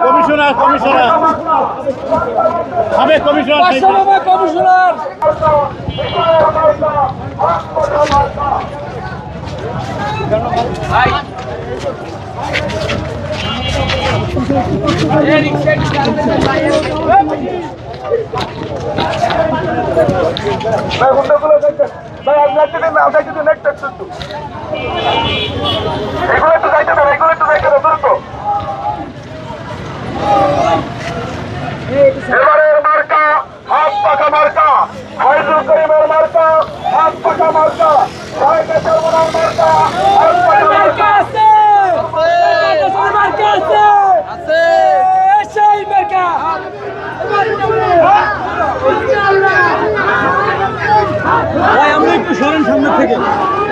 Commissioner commissioner হবে ভাই হুন্ডাগুলো দেখতে ভাই যাইতে দিন না দিন একটা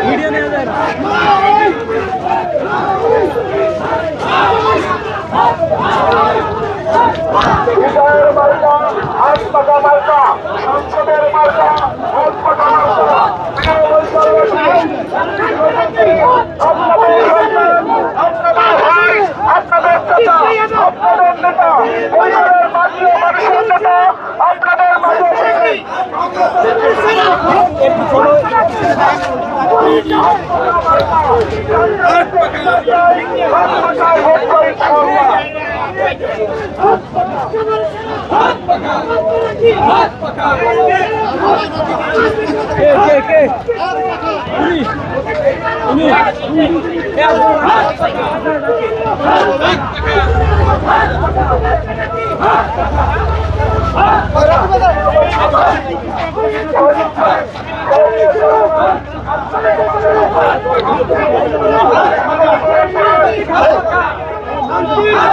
ভিডিও নেওয়া যায় না। বিজয়ের মার্কা হাত পাকা মার্কা সংসদের মার্কা হাত পাকা মার্কা বিজয় বৈশাখী আপনাদের সন্তান, আপনাদের ভাই আপনাদের চাচা আপনাদের নেতা পরিবারের মাঝে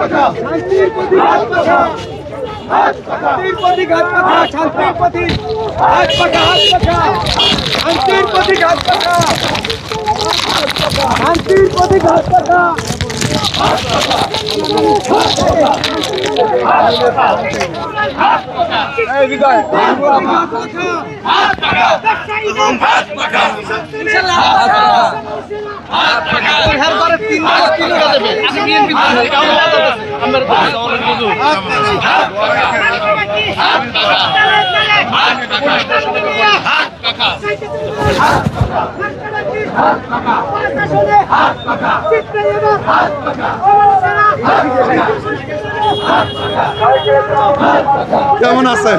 तिरुपति घाट का था छान तिरुपति हाथ पका हाथ पका हम तिरुपति घाट का था हम तिरुपति घाट का था हाथ पका हाथ पका हाथ पका हाथ पका ए विजय हाथ पका हाथ पका हाथ पका हाथ पका हर बार तीन तीन लगा देबे आगे बीएनपी কেমন আছে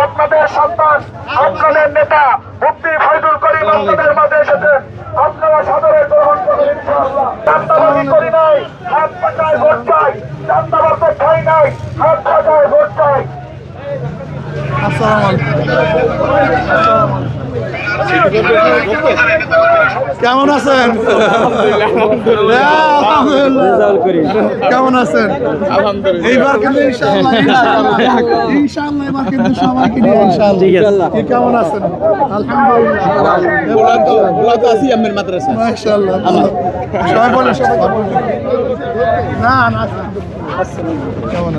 আপনাদের সন্তান আপনাদের নেতা মুফতি ফয়জুল করিম আপনাদের মাঝে এসেছেন আপনারা সাদরে গ্রহণ করেন চান্দাবাদি চান্দাবাজি করি নাই হাত পাকায় ভোট চাই। চান্দাবাজ খাই নাই হাত পাকায় ভোট চাই। কেমন আছেন? কেমন আছেন? এইবার কিন্তু ইনশাআল্লাহ ইনশাআল্লাহ এবার কিন্তু সবাইকে নিয়ে ইনশাআল্লাহ কেমন আছেন? আলহামদুলিল্লাহ। সবাই বলেন সবাই না না কেমন